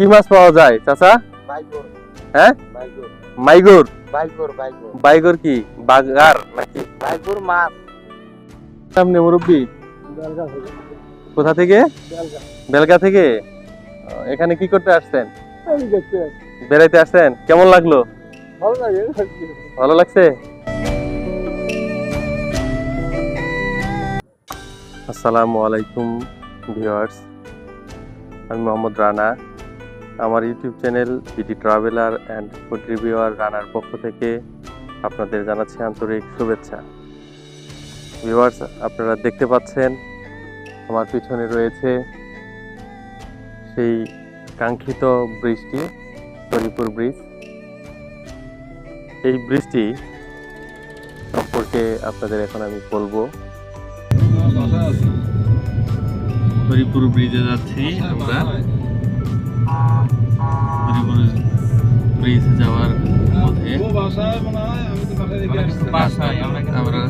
কি মাছ পাওয়া যায় চাচা? হ্যাঁ? মাইগর? বাইগর কি? বাগার নাকি? বাইগর মাছ। সামনে মুরব্বী? কোথা থেকে? বেলগা। থেকে? এখানে কি করতে আসছেন? বেড়াইতে আসছেন? কেমন লাগল? ভালো ভালো লাগছে? আসসালামু আলাইকুম ভিউয়ার্স। আমি মোহাম্মদ রানা। আমার YouTube channel BD traveller and food reviewer রানার পক্ষ থেকে আপনাদের জানাচ্ছি আন্তরিক শুভেচ্ছা। ভিউয়ার্স আপনারা দেখতে পাচ্ছেন, আমার পিছনে রয়েছে সেই কাঙ্ক্ষিত ব্রিজটি হরিপুর ব্রিজ। এই ব্রিজটি সম্পর্কে আপনাদের এখন আমি বলব। হরিপুর ব্রিজে যাচ্ছি আমরা। হরিপুর ব্রিজ যাওয়ার পথে আমরা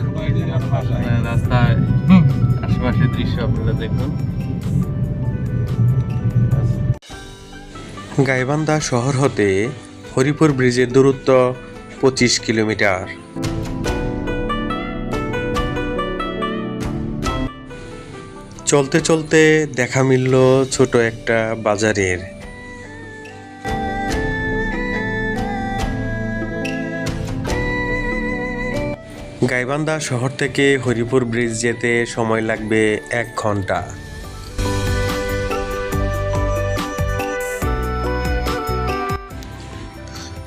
রাস্তায় আশেপাশের দৃশ্য আপনারা দেখুন। গাইবান্ধা শহর হতে হরিপুর ব্রিজের দূরত্ব পঁচিশ কিলোমিটার। চলতে চলতে দেখা মিলল ছোট একটা বাজারের গাইবান্ধা শহর থেকে হরিপুর ব্রিজ যেতে সময় লাগবে এক ঘণ্টা।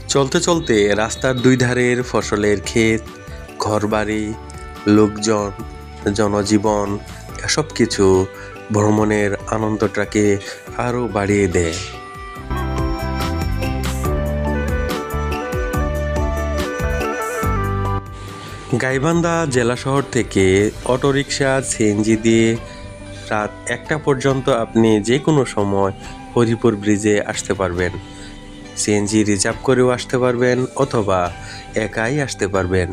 চলতে চলতে রাস্তার দুই ধারের ফসলের ক্ষেত, ঘরবাড়ি, লোকজন, জনজীবন, এসব কিছু ভ্রমণের আনন্দটাকে আরও বাড়িয়ে দেয়। গাইবান্ধা জেলা শহর থেকে অটোরিকশা, সিএনজি দিয়ে রাত একটা পর্যন্ত আপনি যে কোনো সময় হরিপুর ব্রিজে আসতে পারবেন। সিএনজি রিজার্ভ করেও আসতে পারবেন অথবা একাই আসতে পারবেন।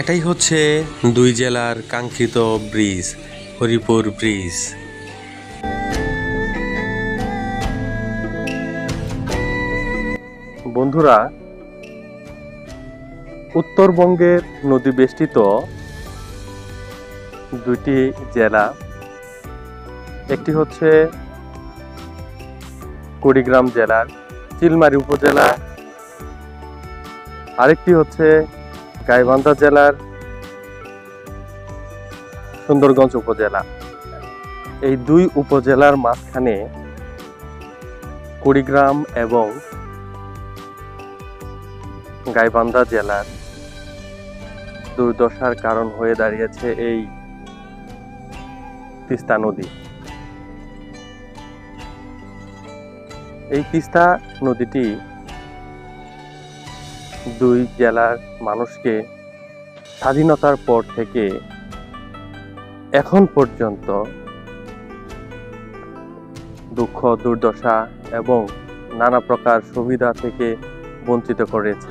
এটাই হচ্ছে দুই জেলার কাঙ্ক্ষিত ব্রিজ। হরিপুর ব্রিজ। বন্ধুরা, উত্তরবঙ্গের নদী বেষ্টিত দুটি জেলা। একটি হচ্ছে কুড়িগ্রাম জেলার চিলমারি উপজেলা আরেকটি হচ্ছে গাইবান্ধা জেলার সুন্দরগঞ্জ উপজেলা। এই দুই উপজেলার মাঝখানে কুড়িগ্রাম এবং গাইবান্ধা জেলার দুর্দশার কারণ হয়ে দাঁড়িয়েছে এই তিস্তা নদী। এই তিস্তা নদীটি দুই জেলার মানুষকে স্বাধীনতার পর থেকে এখন পর্যন্ত দুঃখ দুর্দশা এবং নানা প্রকার সুবিধা থেকে বঞ্চিত করেছে।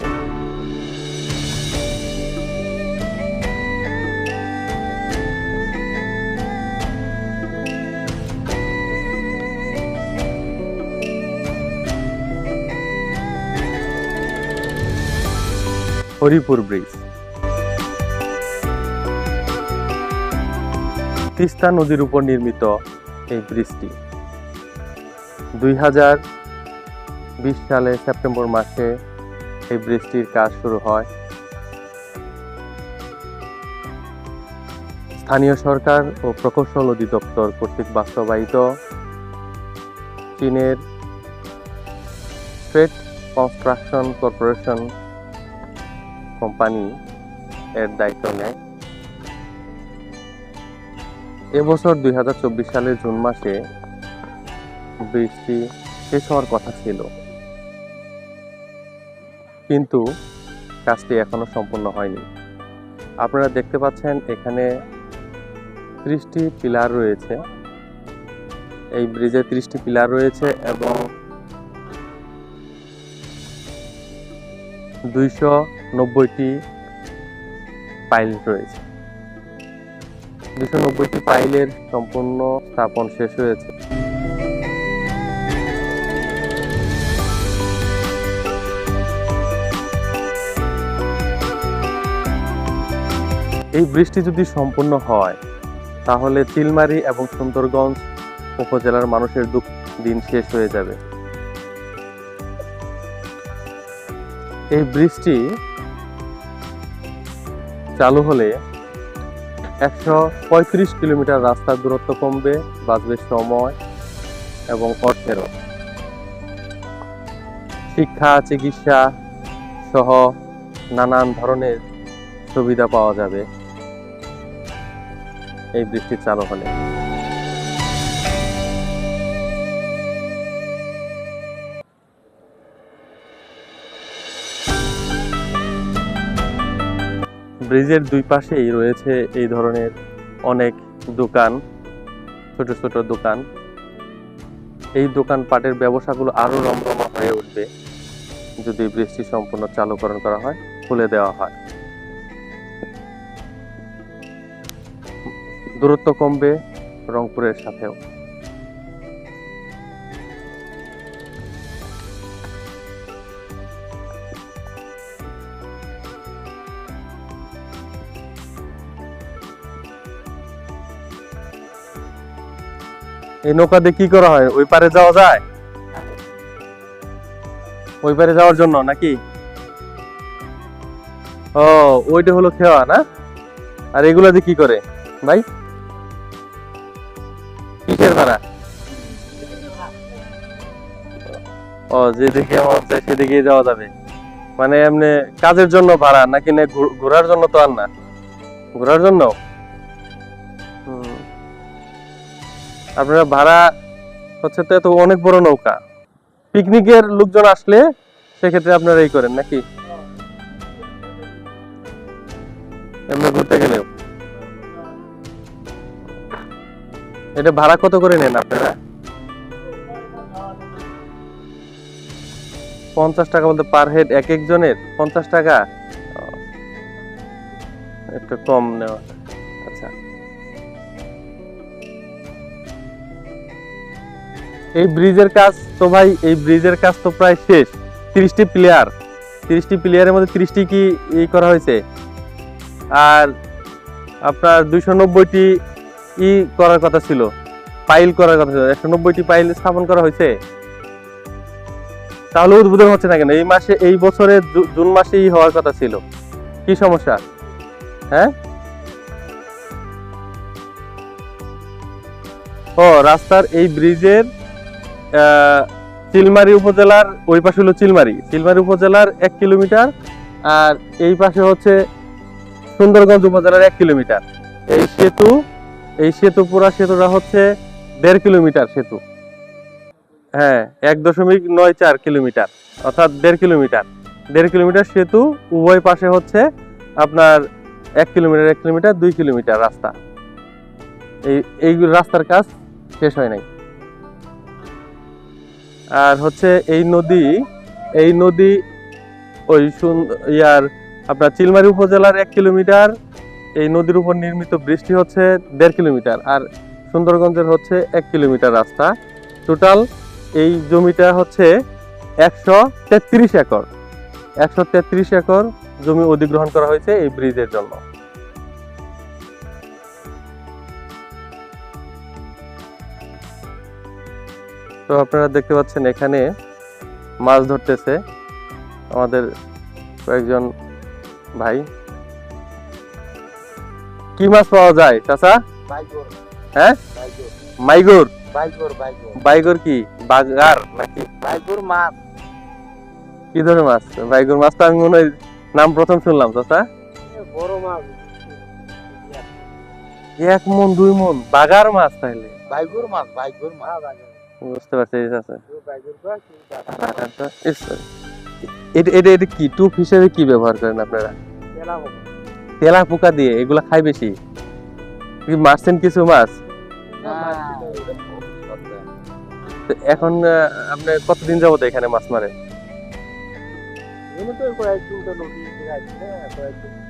হরিপুর ব্রিজ। তিস্তা নদীর উপর নির্মিত এই ব্রিজটি। দুই হাজার বিশ সালে সেপ্টেম্বর মাসে এই ব্রিজটির কাজ শুরু হয়। স্থানীয় সরকার ও প্রকৌশল অধিদপ্তর কর্তৃক বাস্তবায়িত চীনের স্ট্রেট কনস্ট্রাকশন কর্পোরেশন কোম্পানি এর দায়িত্ব নেয়। এবছর দুই হাজার চব্বিশ সালের জুন মাসে ব্রিজটি শেষ হওয়ার কথা ছিল। কিন্তু কাজটি এখনও সম্পূর্ণ হয়নি। আপনারা দেখতে পাচ্ছেন এখানে ত্রিশটি পিলার রয়েছে। এই ব্রিজে ত্রিশটি পিলার রয়েছে এবং দুইশো নব্বইটি পাইল রয়েছে। দুশো নব্বইটি পাইলের সম্পূর্ণ স্থাপন শেষ হয়েছে। এই বৃষ্টি যদি সম্পূর্ণ হয়, তাহলে চিলমারি এবং সুন্দরগঞ্জ উপজেলার মানুষের দুঃখ দিন শেষ হয়ে যাবে। এই বৃষ্টি চালু হলে একশো পঁয়ত্রিশ কিলোমিটার রাস্তার দূরত্ব কমবে, বাঁচবে সময় এবং অর্থেরও শিক্ষা, চিকিৎসা সহ নানান ধরনের সুবিধা পাওয়া যাবে। এই বৃষ্টি চালু হলে। ব্রিজের দুই পাশেই রয়েছে এই ধরনের অনেক দোকান, ছোট ছোট দোকান। এই দোকানপাটের ব্যবসাগুলো আরও রমরমা হয়ে উঠবে যদি বৃষ্টি সম্পূর্ণ চালুকরণ করা হয়, খুলে দেওয়া হয়। দূরত্ব কমবে রংপুরের সাথেও। এই নৌকা দিয়ে কি করা হয়? ওই পারে যাওয়া যায়? ওই পারে যাওয়ার জন্য নাকি? ও, ওইটা হলো খেওয়া, না? আর এগুলা দিয়ে কি করে? ভাই? কিসের ভাড়া ও যেদিকে সেদিকে যাওয়া যাবে। মানে এমনি কাজের জন্য ভাড়া নাকি না ঘোরার জন্য তো আর না? ঘোরার জন্য? আপনারা ভাড়া হচ্ছে তো এত অনেক বড় নৌকা। পিকনিকের লোকজন আসলে সেক্ষেত্রে আপনারা এই করেন, নাকি? ঘুরতে গেলেও। এটা ভাড়া কত করে নেন আপনারা? পঞ্চাশ টাকা বলতে পার হেড এক একজনের? পঞ্চাশ টাকা? একটু কম নেওয়া। আচ্ছা। এই ব্রিজের কাজ তো ভাই, এই ব্রিজের কাজ তো প্রায় শেষ। তিরিশটি প্লেয়ার তিরিশটি প্লেয়ারের মধ্যে তিরিশটি কি ই করা হয়েছে? আর আপনার দুইশো নব্বইটি ই করার কথা ছিল পাইল করার কথা ছিল, একশো নব্বইটি পাইল স্থাপন করা হয়েছে। তাহলে উদ্বোধন হচ্ছে না কেন? এই মাসে, এই বছরে জুন মাসেই হওয়ার কথা ছিল। কি সমস্যা? হ্যাঁ? ও, রাস্তার এই ব্রিজের চিলমারি উপজেলার ওই পাশে হলো চিলমারি। চিলমারি উপজেলার এক কিলোমিটার আর এই পাশে হচ্ছে সুন্দরগঞ্জ উপজেলার এক কিলোমিটার। এই সেতু এই সেতু পুরা সেতুটা হচ্ছে দেড় কিলোমিটার সেতু। হ্যাঁ এক দশমিক নয় চার কিলোমিটার, অর্থাৎ দেড় কিলোমিটার। দেড় কিলোমিটার সেতু, উভয় পাশে হচ্ছে আপনার এক কিলোমিটার এক কিলোমিটার, দুই কিলোমিটার রাস্তা। এই এই রাস্তার কাজ শেষ হয় নাই। আর হচ্ছে এই নদী এই নদী ওই ইয়ার আপনার চিলমারি উপজেলার এক কিলোমিটার, এই নদীর উপর নির্মিত বৃষ্টি হচ্ছে দেড় কিলোমিটার আর সুন্দরগঞ্জের হচ্ছে এক কিলোমিটার রাস্তা। টোটাল এই জমিটা হচ্ছে একশো তেত্রিশ একর। একশো তেত্রিশ একর জমি অধিগ্রহণ করা হয়েছে এই ব্রিজের জন্য। তো আপনারা দেখতে পাচ্ছেন এখানে মাছ ধরতেছে আমাদের কয়েকজন ভাই। কি মাছ পাওয়া যায় চাচা? হ্যাঁ? মাইগুর? বাইগুর কি? বাগার নাকি? মাছ। কি ধরনের মাছ? বাইগুর মাছ তো আমি মনে হয় নাম প্রথম শুনলাম চাচা। বড় মাছ। এক মন দুই মন। বাগার মাছ তাহলে বাইকর মাছ বাইকর মাছ। বাইকর বুঝতে পারছি ইস, এটা এটা এটা কি টুপ হিসেবে কি ব্যবহার করেন আপনারা? তেলা পোকা দিয়ে এগুলা খাই বেশি? কি মারছেন কিছু মাছ? এখন আহ, আপনি কতদিন যাবত এখানে মাছ মারেন?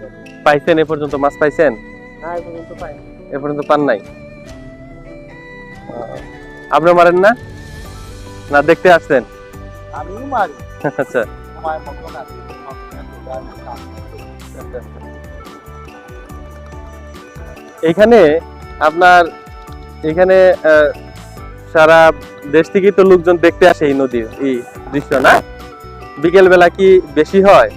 তো- পাইছেন এ পর্যন্ত মাছ পাইছেন? এ পর্যন্ত পান নাই? আপনি মারেন না? না দেখতে আসছেন। আমিও মারি। আচ্ছা। আমার এখানে আপনার এখানে সারা দেশ থেকেই তো লোকজন দেখতে আসে এই নদীর এই দৃশ্য না? বিকেল বেলা কি বেশি হয়?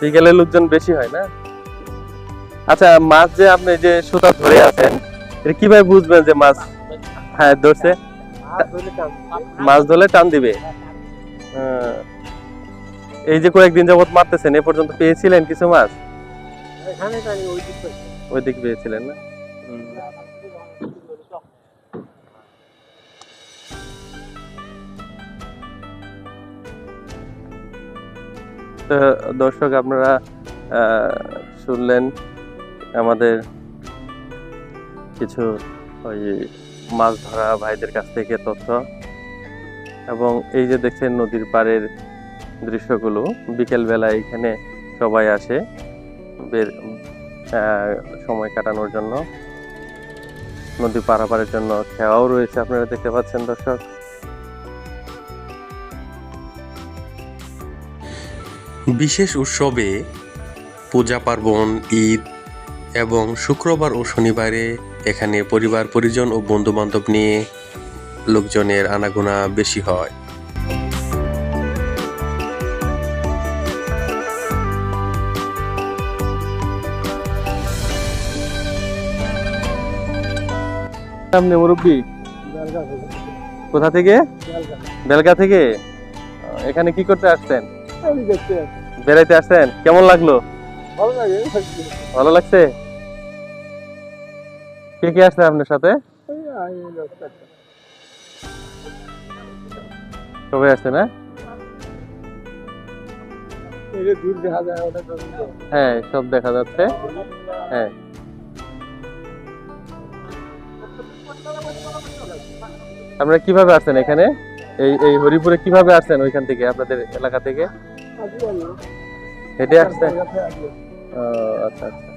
বিকেলে লোকজন বেশি হয় না? আচ্ছা মাছ যে আপনি যে সুতা ধরে আছেন এটা কীভাবে বুঝবেন যে মাছ? হ্যাঁ ধরছে। মাছ ধরলে টান দিবে। এই যে কয়েকদিন যাবত মারতেছেন, এ পর্যন্ত পেয়েছিলেন কিছু মাছ? ওই দিক পেয়েছিলেন না? দর্শক, আপনারা শুনলেন আমাদের কিছু ওই মাছ ধরা ভাইদের কাছ থেকে তথ্য। এবং এই যে দেখছেন নদীর পাড়ের দৃশ্যগুলো বিকেল বেলা এখানে সবাই আসে বের সময় কাটানোর জন্য। নদী পারাপারের জন্য খেয়াও রয়েছে আপনারা দেখতে পাচ্ছেন দর্শক। বিশেষ উৎসবে পূজা পার্বণ, ঈদ এবং শুক্রবার ও শনিবারে এখানে পরিবার পরিজন ও বন্ধু বান্ধব নিয়ে লোকজনের আনাগোনা বেশি হয়। সামনে মুরব্বী? কোথা থেকে? বেলগা। থেকে? এখানে কি করতে আসছেন। বেড়াইতে আসছেন? কেমন লাগল? ভালো লাগে ভালো লাগছে? কে কে আসছে আপনার সাথে? সবাই আসছে না? হ্যাঁ সব দেখা যাচ্ছে। হ্যাঁ। আপনারা কীভাবে আসছেন এখানে? এই এই হরিপুরে কীভাবে আসছেন ওইখান থেকে, আপনাদের এলাকা থেকে? হেঁটে আসছেন? আচ্ছা আচ্ছা।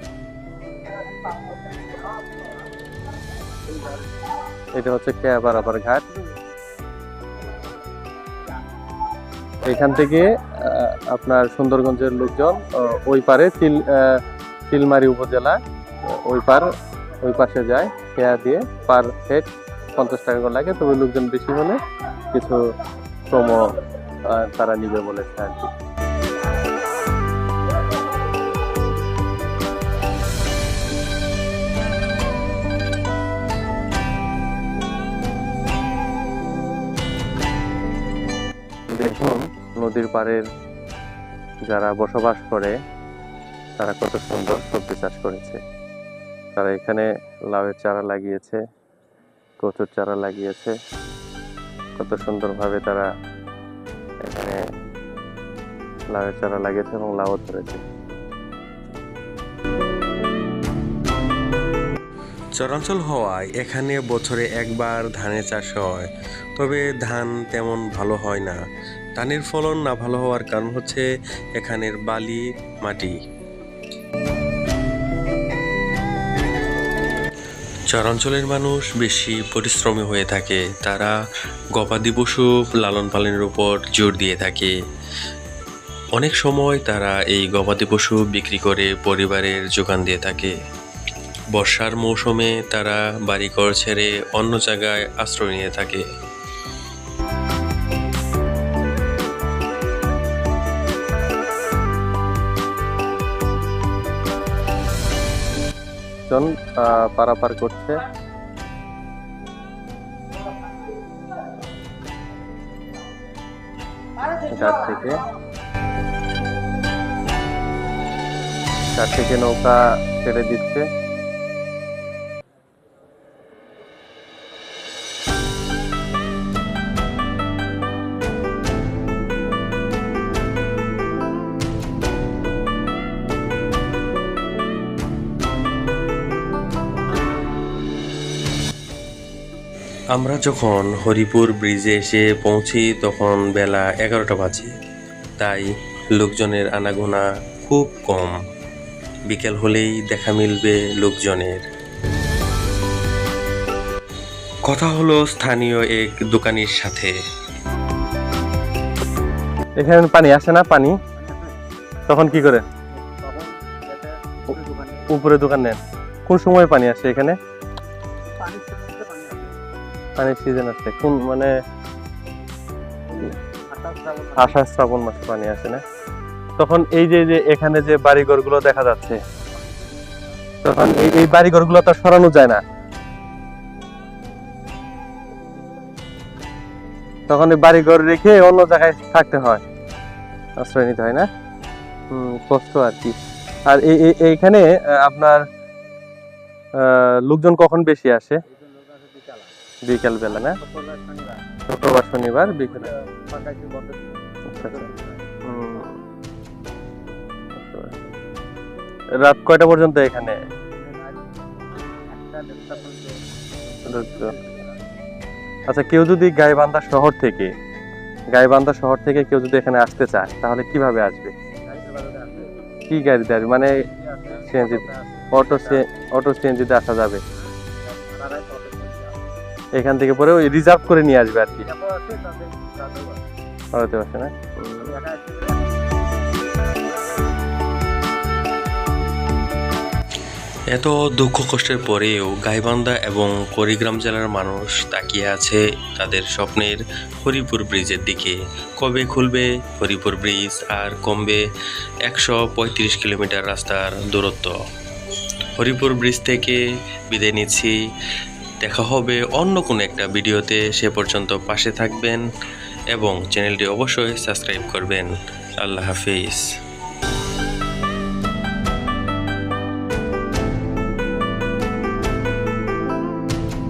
এটা হচ্ছে কেয়া বারাবার ঘাট। এখান থেকে আপনার সুন্দরগঞ্জের লোকজন ওই পারে চিল আহ, চিলমারি উপজেলা ওই পার ওই পাশে যায় কেয়া দিয়ে পার হেড পঞ্চাশ টাকা করে লাগে। তবে লোকজন বেশি হলে কিছু কম তারা নিবে বলেছে আর কি। নদীর পাড়ের যারা বসবাস করে, তারা কত সুন্দর সবজি চাষ করেছে। তারা এখানে লাউয়ের চারা লাগিয়েছে, কচুর চারা লাগিয়েছে। কত সুন্দরভাবে তারা এখানে লাউয়ের চারা লাগিয়েছে এবং লাউ ধরেছে। চরাঞ্চল হওয়ায় এখানে বছরে একবার ধানের চাষ হয়, তবে ধান তেমন ভালো হয় না। ধানের ফলন না ভালো হওয়ার কারণ হচ্ছে এখানের বালি, মাটি। চরাঞ্চলের মানুষ বেশি পরিশ্রমী হয়ে থাকে। তারা গবাদি পশু লালন পালনের উপর জোর দিয়ে থাকে। অনেক সময় তারা এই গবাদি পশু বিক্রি করে পরিবারের যোগান দিয়ে থাকে। বর্ষার মৌসুমে তারা বাড়িঘর ছেড়ে অন্য জায়গায় আশ্রয় নিয়ে থাকে। জন আহ, পারাপার করছে। ঘাট থেকে ঘাট থেকে নৌকা ছেড়ে দিচ্ছে। আমরা যখন হরিপুর ব্রিজে এসে পৌঁছি তখন বেলা এগারোটা বাজে। তাই লোকজনের আনাগোনা খুব কম। বিকেল হলেই দেখা মিলবে লোকজনের। কথা হলো স্থানীয় এক দোকানির সাথে। এখানে পানি আসে না? পানি? তখন কি করে? উপরে দোকান নেন। কোন সময় পানি আসে এখানে? পানির সিজন আসে কোন মানে আষাঢ় শ্রাবণ মাসে পানি আসে না। তখন এই যে যে এখানে যে বাড়িঘরগুলো দেখা যাচ্ছে, তখন এই বাড়িঘরগুলো তো সরানো যায় না। তখন এই বাড়িঘর রেখে অন্য জায়গায় থাকতে হয়। আশ্রয় নিতে হয় না? হম, কষ্ট আর কি। আর এই, এই- এইখানে আপনার লোকজন কখন বেশি আসে? বিকেল বেলা না? শুক্রবার শনিবার বিকেলে। আচ্ছা। রাত কয়টা পর্যন্ত এখানে? আচ্ছা কেউ যদি গাইবান্ধা শহর থেকে গাইবান্ধা শহর থেকে কেউ যদি এখানে আসতে চায় তাহলে কীভাবে আসবে? কি গাড়িতে আসবে? মানে সিএনজি অটো অটো সিএনজিতে আসা যাবে। এখান থেকে পরে ওই রিজার্ভ করে নিয়ে আসবে আর কি। হতে পারছে না? এত দুঃখ কষ্টের পরেও গাইবান্ধা এবং করিগ্রাম জেলার মানুষ তাকিয়ে আছে তাদের স্বপ্নের হরিপুর ব্রিজের দিকে। কবে খুলবে হরিপুর ব্রিজ আর কমবে একশো পঁয়ত্রিশ কিলোমিটার রাস্তার দূরত্ব? হরিপুর ব্রিজ থেকে বিদায় নিচ্ছি। দেখা হবে অন্য কোনো একটা ভিডিওতে। সে পর্যন্ত পাশে থাকবেন এবং চ্যানেলটি অবশ্যই সাবস্ক্রাইব করবেন। আল্লাহ হাফিজ।